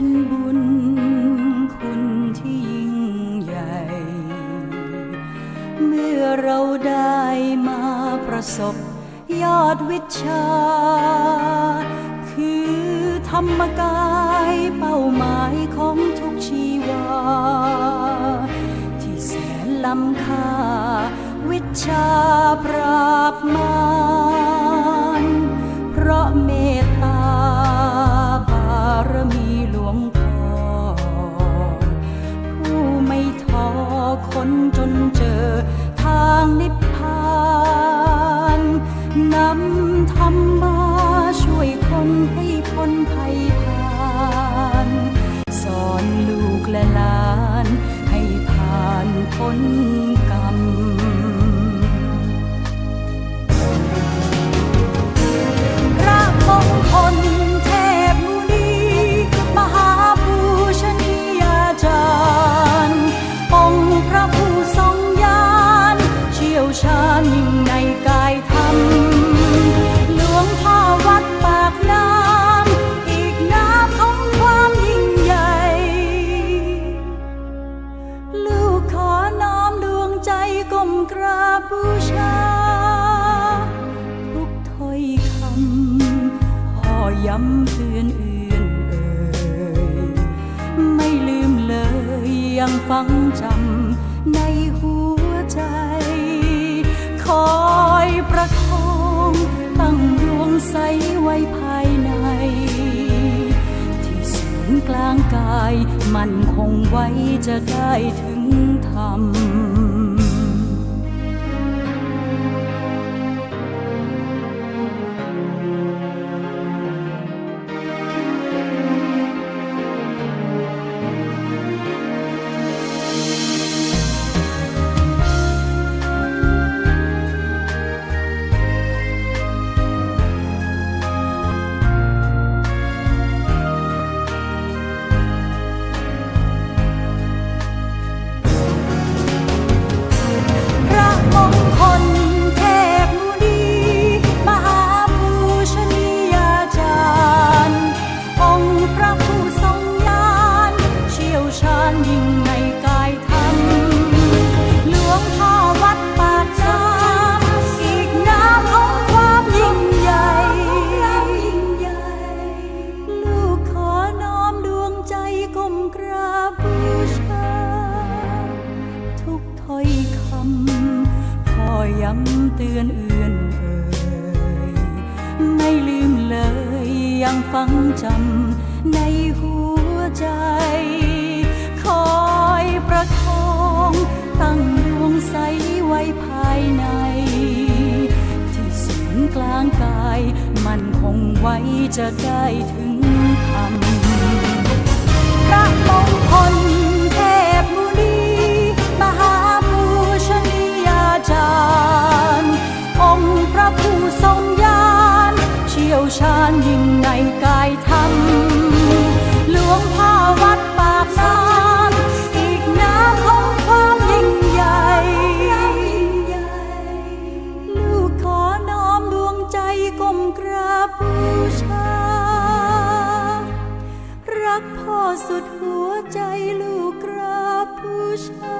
เป็นบุญคุณที่ยิ่งใหญ่ เมื่อเราได้มาประสบยอดวิชา คือธรรมกายเป้าหมายของทุกชีวา ที่แสนล้ำค่าวิชาปราบมาร คนจนเจอทางนิพพานนำธรรมาช่วยคนให้พ้นภัยผ่านสอนลูกและหลานให้ผ่านพ้น กราบบูชา ทุกถ้อยคำพ่อย้ำเตือนอื่อนเอ่ยไม่ลืมเลยยังฟังจำในหัวใจ คอยประคองตั้งดวงใสไว้ภายใน ที่ศูนย์กลางกายมันคงไว้จะได้ถึงธรรม ยิ่งในกายธรรมหลวงพ่อวัดป่ากน้ำอีกน้ำของความยิ่งใหญ่ ลูกขอน้อมดวงใจก้มกราบบูชา ทุกถ้อยคำพ่อย้ำเตือนเอื่อนเอ่ยไม่ลืมเลยยังฟังจำในหัวใจ ประคองตั้งดวงใสไว้ภายใน ที่ศูนย์กลางกาย มันคงไว้จะได้ถึงธรรมพระมงคลเทพมุนีมหาปูชนียาจารย์ องค์พระผู้ทรงญาณเชี่ยวชาญยิ่งใน รักพ่อสุดหัวใจลูกกราบบูชา